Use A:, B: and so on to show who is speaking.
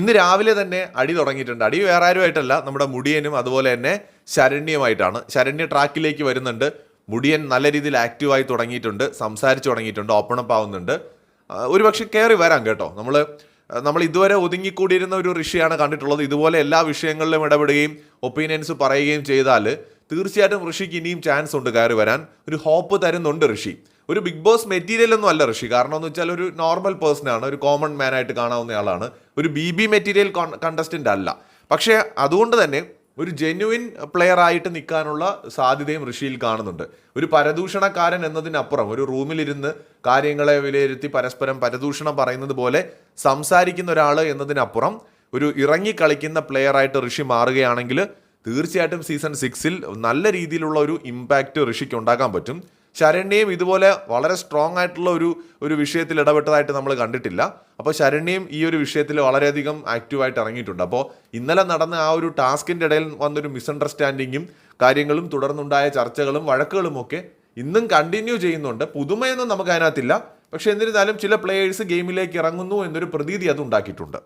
A: ഇന്ന് രാവിലെ തന്നെ അടി തുടങ്ങിയിട്ടുണ്ട്. അടി വേറെ ആരുമായിട്ടല്ല നമ്മുടെ മുടിയനും അതുപോലെ തന്നെ ശരണ്യമായിട്ടാണ് ശരണ്യ ട്രാക്കിലേക്ക് വരുന്നുണ്ട്. മുടിയൻ നല്ല രീതിയിൽ ആക്റ്റീവായി തുടങ്ങിയിട്ടുണ്ട് സംസാരിച്ച് തുടങ്ങിയിട്ടുണ്ട് ഓപ്പൺ അപ്പ് ആവുന്നുണ്ട് ഒരുപക്ഷെ കയറി വരാം കേട്ടോ. നമ്മൾ നമ്മൾ ഇതുവരെ ഒതുങ്ങിക്കൂടിയിരുന്ന ഒരു ഋഷിയാണ് കണ്ടിട്ടുള്ളത്. ഇതുപോലെ എല്ലാ വിഷയങ്ങളിലും ഇടപെടുകയും ഒപ്പീനിയൻസ് പറയുകയും ചെയ്താൽ തീർച്ചയായിട്ടും ഋഷിക്ക് ഇനിയും ചാൻസ് ഉണ്ട് കയറി വരാൻ. ഒരു ഹോപ്പ് തരുന്നുണ്ട് ഋഷി. ഒരു ബിഗ് ബോസ് മെറ്റീരിയൽ ഒന്നും അല്ല ഋഷി. കാരണം എന്ന് വെച്ചാൽ ഒരു നോർമൽ പേഴ്സണാണ് ഒരു കോമൺ മാൻ ആയിട്ട് കാണാവുന്ന ആളാണ്. ഒരു ബി ബി മെറ്റീരിയൽ കണ്ടസ്റ്റന്റ് അല്ല. പക്ഷേ അതുകൊണ്ട് തന്നെ ഒരു ജെന്യുവിൻ പ്ലെയർ ആയിട്ട് നിൽക്കാനുള്ള സാധ്യതയും ഋഷിയിൽ കാണുന്നുണ്ട്. ഒരു പരദൂഷണക്കാരൻ എന്നതിനപ്പുറം ഒരു റൂമിലിരുന്ന് കാര്യങ്ങളെ വിലയിരുത്തി പരസ്പരം പരദൂഷണം പറയുന്നത് പോലെ സംസാരിക്കുന്ന ഒരാൾ എന്നതിനപ്പുറം ഒരു ഇറങ്ങി കളിക്കുന്ന പ്ലെയർ ആയിട്ട് ഋഷി മാറുകയാണെങ്കിൽ തീർച്ചയായിട്ടും സീസൺ സിക്സിൽ നല്ല രീതിയിലുള്ള ഒരു ഇമ്പാക്റ്റ് ഋഷിക്ക് ഉണ്ടാക്കാൻ പറ്റും. ശരണ്യയും ഇതുപോലെ വളരെ സ്ട്രോങ് ആയിട്ടുള്ള ഒരു ഒരു വിഷയത്തിൽ ഇടപെട്ടതായിട്ട് നമ്മൾ കണ്ടിട്ടില്ല. അപ്പോൾ ശരണ്യയും ഈ ഒരു വിഷയത്തിൽ വളരെയധികം ആക്റ്റീവായിട്ട് ഇറങ്ങിയിട്ടുണ്ട്. അപ്പോൾ ഇന്നലെ നടന്ന ആ ഒരു ടാസ്കിന്റെ ഇടയിൽ വന്നൊരു മിസ്അണ്ടർസ്റ്റാൻഡിങ്ങും കാര്യങ്ങളും തുടർന്നുണ്ടായ ചർച്ചകളും വഴക്കുകളും ഒക്കെ ഇന്നും കണ്ടിന്യൂ ചെയ്യുന്നുണ്ട്. പുതുമയൊന്നും നമുക്ക് അതിനകത്തില്ല. പക്ഷേ എന്നിരുന്നാലും ചില പ്ലേയേഴ്സ് ഗെയിമിലേക്ക് ഇറങ്ങുന്നു എന്നൊരു പ്രതീതി അത് ഉണ്ടാക്കിയിട്ടുണ്ട്.